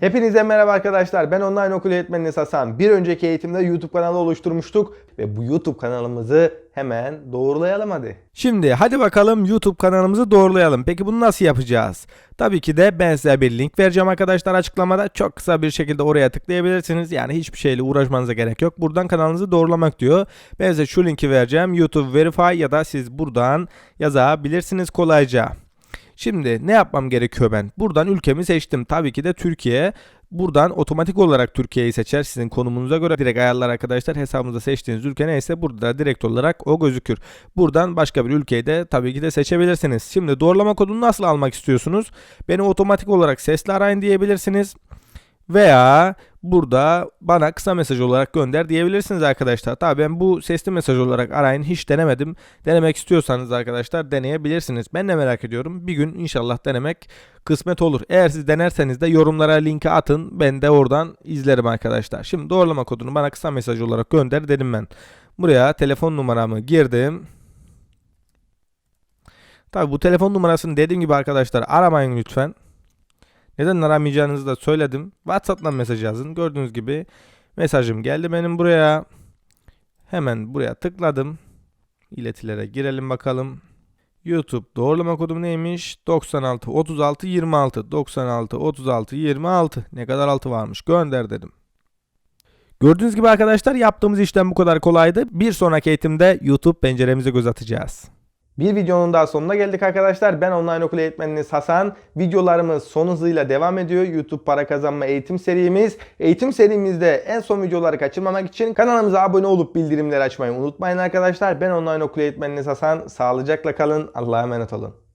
Hepinize merhaba arkadaşlar. Ben online okul eğitmeniniz Hasan. Bir önceki eğitimde YouTube kanalı oluşturmuştuk ve bu YouTube kanalımızı hemen doğrulayalım hadi. Şimdi hadi bakalım YouTube kanalımızı doğrulayalım. Peki bunu nasıl yapacağız? Tabii ki de ben size bir link vereceğim arkadaşlar açıklamada. Çok kısa bir şekilde oraya tıklayabilirsiniz. Yani hiçbir şeyle uğraşmanıza gerek yok. Buradan kanalınızı doğrulamak diyor. Ben size şu linki vereceğim. YouTube Verify ya da siz buradan yazabilirsiniz kolayca. Şimdi ne yapmam gerekiyor ben? Buradan ülkemi seçtim. Tabii ki de Türkiye. Buradan otomatik olarak Türkiye'yi seçer. Sizin konumunuza göre direkt ayarlar arkadaşlar. Hesabınızda seçtiğiniz ülke neyse burada da direkt olarak o gözükür. Buradan başka bir ülkeyi de tabii ki de seçebilirsiniz. Şimdi doğrulama kodunu nasıl almak istiyorsunuz? Beni otomatik olarak sesli arayın diyebilirsiniz. Veya burada bana kısa mesaj olarak gönder diyebilirsiniz arkadaşlar. Tabii ben bu sesli mesaj olarak arayın hiç denemedim. Denemek istiyorsanız arkadaşlar deneyebilirsiniz. Ben de merak ediyorum. Bir gün inşallah denemek kısmet olur. Eğer siz denerseniz de yorumlara linki atın. Ben de oradan izlerim arkadaşlar. Şimdi doğrulama kodunu bana kısa mesaj olarak gönder dedim ben. Buraya telefon numaramı girdim. Tabii bu telefon numarasını dediğim gibi arkadaşlar aramayın lütfen. Neden aramayacağınızı da söyledim. WhatsApp'tan mesaj yazın. Gördüğünüz gibi mesajım geldi benim buraya. Hemen buraya tıkladım. İletilere girelim bakalım. YouTube doğrulama kodum neymiş? 96 36 26 96 36 26 ne kadar altı varmış gönder dedim. Gördüğünüz gibi arkadaşlar yaptığımız işlem bu kadar kolaydı. Bir sonraki eğitimde YouTube penceremize göz atacağız. Bir videonun daha sonuna geldik arkadaşlar. Ben online okul eğitmeniniz Hasan. Videolarımız son hızıyla devam ediyor. YouTube para kazanma eğitim serimiz. Eğitim serimizde en son videoları kaçırmamak için kanalımıza abone olup bildirimleri açmayı unutmayın arkadaşlar. Ben online okul eğitmeniniz Hasan. Sağlıcakla kalın. Allah'a emanet olun.